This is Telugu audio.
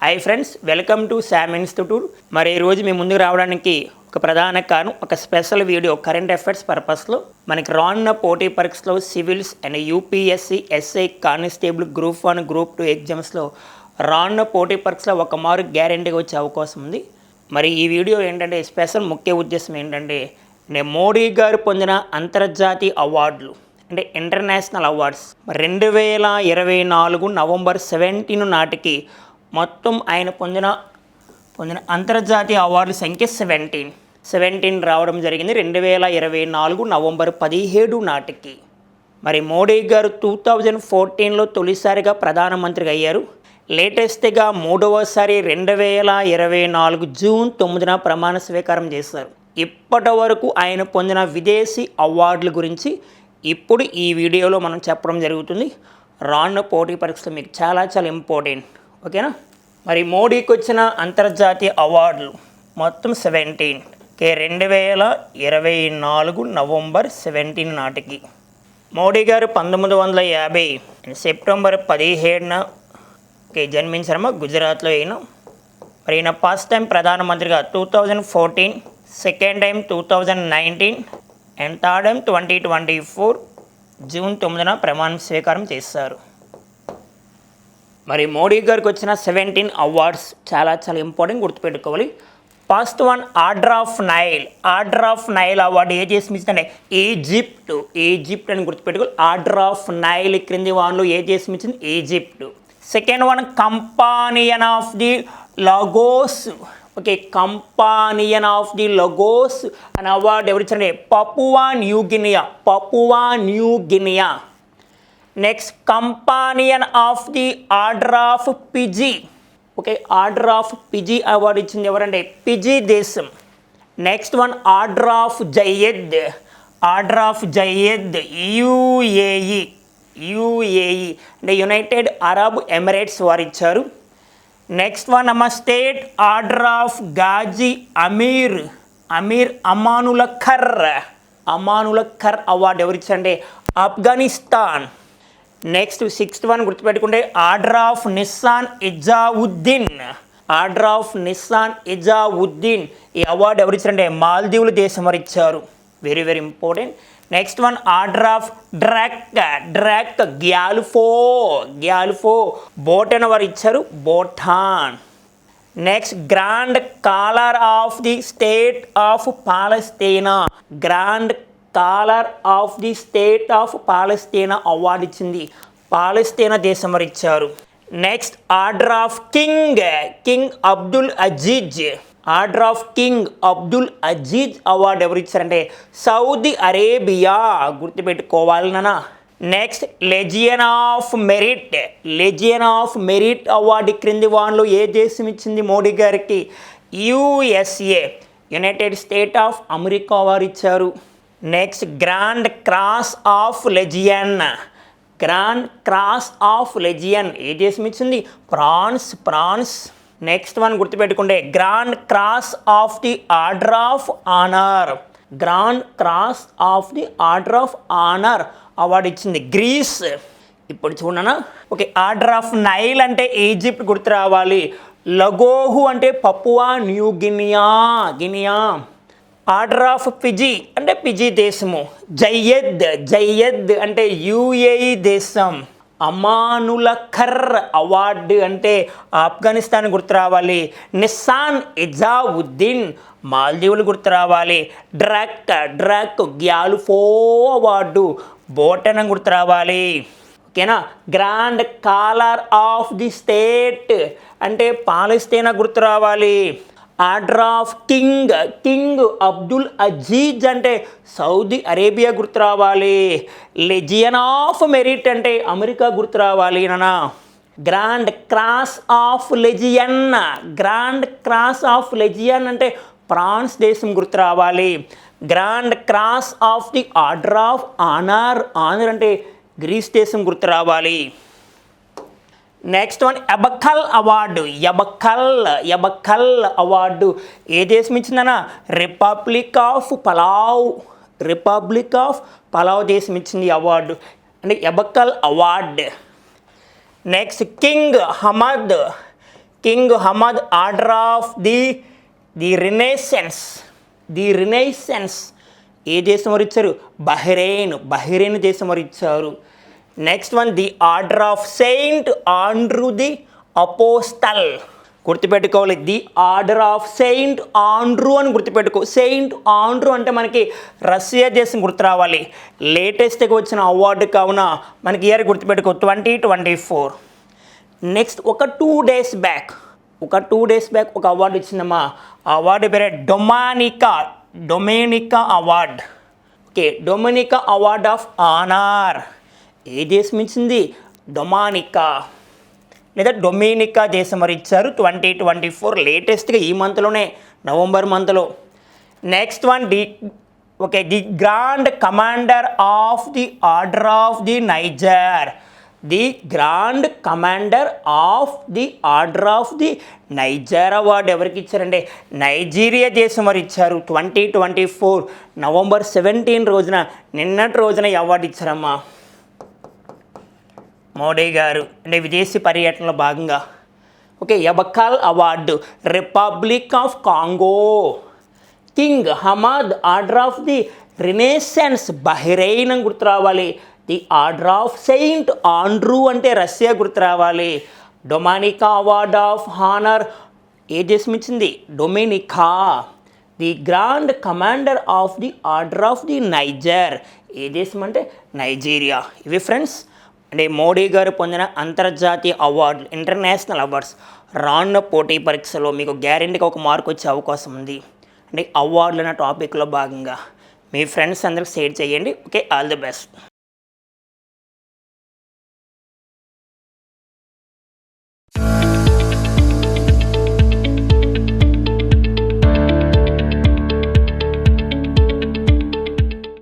Hi friends welcome to Sam institute మరి ఈరోజు మీ ముందుకు రావడానికి ఒక ప్రధాన కారణం ఒక స్పెషల్ వీడియో కరెంట్ అఫైర్స్ పర్పస్లో మనకి రానున్న పోటీ పరీక్షలో civils and UPSC SI constable group one group two ఎగ్జామ్స్లో రానున్న పోటీ పరీక్షలో ఒక మార్క్ గ్యారంటీగా వచ్చే అవకాశం ఉంది. మరి ఈ వీడియో ఏంటంటే స్పెషల్ ముఖ్య ఉద్దేశం ఏంటంటే మోడీ గారు పొందిన అంతర్జాతీయ అవార్డులు అంటే ఇంటర్నేషనల్ అవార్డ్స్ రెండు వేల ఇరవై నాలుగు నవంబర్ సెవెంటీన్ నాటికి మొత్తం ఆయన పొందిన పొందిన అంతర్జాతీయ అవార్డుల సంఖ్య సెవెంటీన్ సెవెంటీన్ రావడం జరిగింది రెండు వేల ఇరవై నాలుగు నవంబర్ పదిహేడు నాటికి. మరి మోడీ గారు టూ థౌజండ్ ఫోర్టీన్లో తొలిసారిగా ప్రధానమంత్రిగా అయ్యారు. లేటెస్ట్గా మూడవసారి రెండు వేల ఇరవై నాలుగు జూన్ తొమ్మిదిన ప్రమాణ స్వీకారం చేశారు. ఇప్పటి వరకు ఆయన పొందిన విదేశీ అవార్డుల గురించి ఇప్పుడు ఈ వీడియోలో మనం చెప్పడం జరుగుతుంది. రానున్న పోటీ పరీక్షలు మీకు చాలా చాలా ఇంపార్టెంట్ ఓకేనా? మరి మోడీకి వచ్చిన అంతర్జాతీయ అవార్డులు మొత్తం సెవెంటీన్. కే రెండు వేల ఇరవై నాలుగు నవంబర్ సెవెంటీన్ నాటికి. మోడీ గారు పంతొమ్మిది వందల యాభై సెప్టెంబర్ పదిహేడున ఓకే జన్మించారమ్మా గుజరాత్లో ఈయన. మరి ఈయన ఫస్ట్ టైం ప్రధానమంత్రిగా two thousand fourteen second time two thousand nineteen and third time twenty twenty four June తొమ్మిదిన ప్రమాణ స్వీకారం చేశారు. మరి మోడీ గారికి వచ్చిన సెవెంటీన్ అవార్డ్స్ చాలా చాలా ఇంపార్టెంట్ గుర్తుపెట్టుకోవాలి. First one order of Nile order of Nile award ఏ చేసి మించిందంటే ఈజిప్ట్ ఈజిప్ట్ అని గుర్తుపెట్టుకోవాలి. ఆర్డర్ ఆఫ్ నైల్ క్రింది వాళ్ళు ఏ చేసి మించింది? Egypt second one companion of the Lagos okay companion of the Lagos అనే award ఎవరిచ్చారంటే Papua New Guinea Papua New Guinea next companion of the order of Fiji okay order of Fiji award ఇచ్చింది ఎవరంటే పిజీ దేశం next one order of Zayed order of Zayed UAE UAE అంటే యునైటెడ్ అరబ్ ఎమిరేట్స్ వారు ఇచ్చారు. నెక్స్ట్ వన్ అమ్మ state order of Ghazi Amir Amir Amanullah Khan Amanullah Khan award ఎవరు ఆఫ్ఘనిస్తాన్ నెక్స్ట్ సిక్స్త్ వన్ గుర్తుపెట్టుకుంటే order of Nishan Izzuddeen order of Nishan Izzuddeen ఈ అవార్డు ఎవరు ఇచ్చారంటే మాల్దీవుల దేశం వారు ఇచ్చారు. Very very important next one order of Druk Druk Gyalpo Gyalpo Bhutan వారు ఇచ్చారు Bhutan next grand collar of the state of Palestine grand collar of the state of Palestine award ఇచ్చింది పాలస్తీనా దేశం వారు ఇచ్చారు next order of King King Abdul Aziz. Order of King Abdul Aziz award ఎవరు ఇచ్చారంటే సౌదీ అరేబియా. గుర్తుపెట్టుకోవాలి next Legion of Merit. Legion of Merit award క్రింది వాన్లో ఏ దేశం ఇచ్చింది మోడీ గారికి? USA. United State of America వారు ఇచ్చారు next grand cross of legion grand cross of legion ఏ దేశం ఇచ్చింది? ప్రాన్స్ ప్రాన్స్ నెక్స్ట్ వన్ గుర్తుపెట్టుకుంటే grand cross of the order of honour grand cross of the order of honour award ఇచ్చింది గ్రీస్ ఇప్పుడు చూడనా? ఓకే ఆర్డర్ ఆఫ్ నైల్ అంటే ఈజిప్ట్ గుర్తు రావాలి. లగోహు అంటే Papua New Guinea Guinea order of Fiji అంటే పిజీ దేశము. జయ్యద్ జయ్యద్ అంటే యుఏఈ దేశం. అమానులఖర్ అవార్డు అంటే ఆఫ్ఘనిస్తాన్ గుర్తు రావాలి. నిస్సాన్ ఇజావుద్దీన్ మాల్దీవులు గుర్తు రావాలి. డ్రక్ డ్రక్ గ్యాలుఫో అవార్డు బోటన గుర్తు రావాలి. ఓకేనా? Grand collar of the state అంటే పాలస్తీనా గుర్తు రావాలి. Order of King King Abdul Aziz అంటే సౌదీ అరేబియా గుర్తు రావాలి. లెజియన్ ఆఫ్ మెరిట్ అంటే అమెరికా గుర్తు రావాలి నానా grand cross of legion. Grand cross of legion అంటే ఫ్రాన్స్ దేశం గుర్తు రావాలి. Grand cross of the order of honour. Honour అంటే గ్రీస్ దేశం గుర్తు రావాలి. Next one Ebakl award Ebakl Ebakl award ఏ దేశం ఇచ్చిందన్నా? Republic of Palau republic of Palau దేశం ఇచ్చింది అవార్డు అంటే Ebakl award next King Hamad King Hamad order of the the renaissance the renaissance ఏ దేశం వారు ఇచ్చారు? బహ్రెయిన్ బహ్రెయిన్ దేశం వారు ఇచ్చారు. Next one the order of Saint Andrew the apostle గుర్తుపెట్టుకోవాలి the order of Saint Andrew అని గుర్తుపెట్టుకో. సెయింట్ ఆండ్రూ అంటే మనకి రష్యా దేశం గుర్తు రావాలి లేటెస్ట్గా వచ్చిన అవార్డు కావున మనకి ఇయర్ గుర్తుపెట్టుకో ట్వంటీ ట్వంటీ ఫోర్ నెక్స్ట్ ఒక టూ డేస్ బ్యాక్ ఒక టూ డేస్ బ్యాక్ ఒక అవార్డు ఇచ్చిందమ్మా. అవార్డు పేరే Dominica Dominica award okay Dominica award of honour ఏ దేశం ఇచ్చింది డొమానికా. లేదా డొమినికా దేశం మరి ఇచ్చారు ట్వంటీ ట్వంటీ ఫోర్ లేటెస్ట్గా ఈ మంత్లోనే నవంబర్ మంత్లో. Next one the okay the grand commander of the order of the Niger. The grand commander of the order of the Niger award ఎవరికి ఇచ్చారంటే నైజీరియా దేశం వారు ఇచ్చారు twenty twenty four November seventeen రోజున. నిన్నటి రోజున ఈ అవార్డు ఇచ్చారమ్మా. మోడీ గారు అంటే విదేశీ పర్యటనలో భాగంగా. Okay Ebakl award republic of Congo King Hamad order of the renaissance Bahrain అని గుర్తు రావాలి. The order of Saint Andrew అంటే రష్యా గుర్తు రావాలి. డొమానికా అవార్డ్ ఆఫ్ హానర్ ఏ దేశం ఇచ్చింది? Dominica the grand commander of the order of the Niger ఏ దేశం అంటే? నైజీరియా ఇవి ఫ్రెండ్స్ అంటే మోడీ గారు పొందిన అంతర్జాతీయ అవార్డులు ఇంటర్నేషనల్ అవార్డ్స్ రానున్న పోటీ పరీక్షలో మీకు గ్యారెంటీగా ఒక మార్క్ వచ్చే అవకాశం ఉంది. అంటే అవార్డులు అన్న టాపిక్లో భాగంగా మీ ఫ్రెండ్స్ అందరికి షేర్ చేయండి. Okay all the best.